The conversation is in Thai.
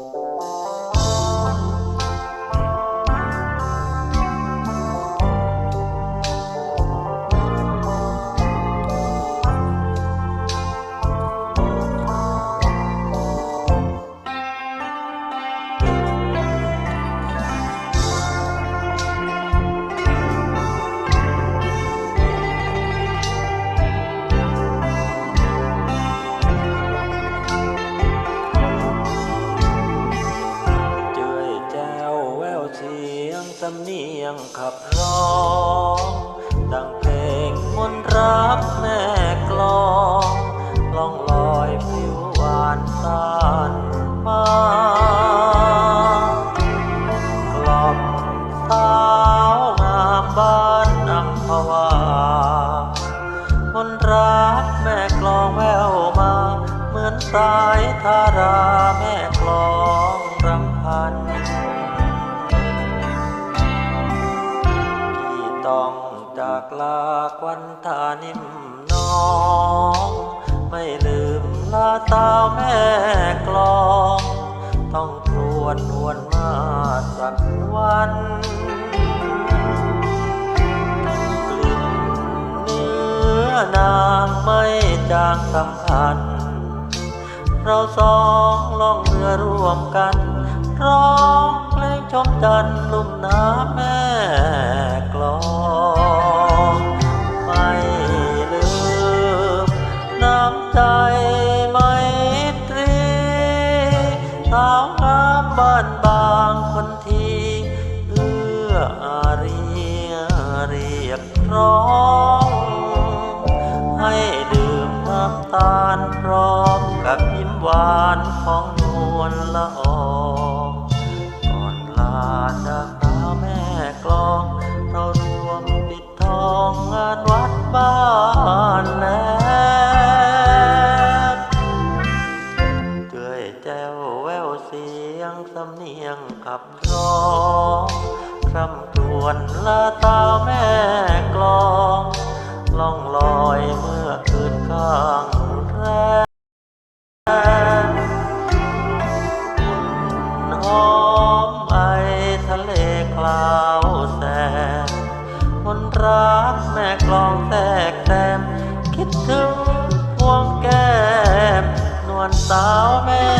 เสำเนียงขับร้อง ดังเพลงมนตรักแม่กลองล่องลอยผิวหวานสานมากล่อมสาวงามบ้านอัมพวามนตรักแม่กลองแววมา เหมือนสายทาราแม่กลองรำพันากลากวันทานิ่มน้อง ไม่ลืมลาตาวแม่กลอง ต้องครวนหวนมาสักวันกลิ่นเนื้อนางไม่จางสัมพันธ์เราสองล่องเรือร่วมกัน ร้องเพลงชมจันร์ลุ่มน้ำแม่ ร้อง ให้ดื่มน้ำตาลพร้อมกับยิ้มหวานของนวลละอองก่อนลาจากสาแม่กลอง เรารวมปิดทองงานวัดบ้านแล้วด้วยแจ้วแววเสียงสำเนียงขับร้อง คร่ำครวญละตาแม่กลองล่องลอยเมื่อคืนข้างแรมหอมไอทะเลคลาวแสนคนรักแม่กลองแทกแตมคิดถึงพวงแก้มนวลสาวแม่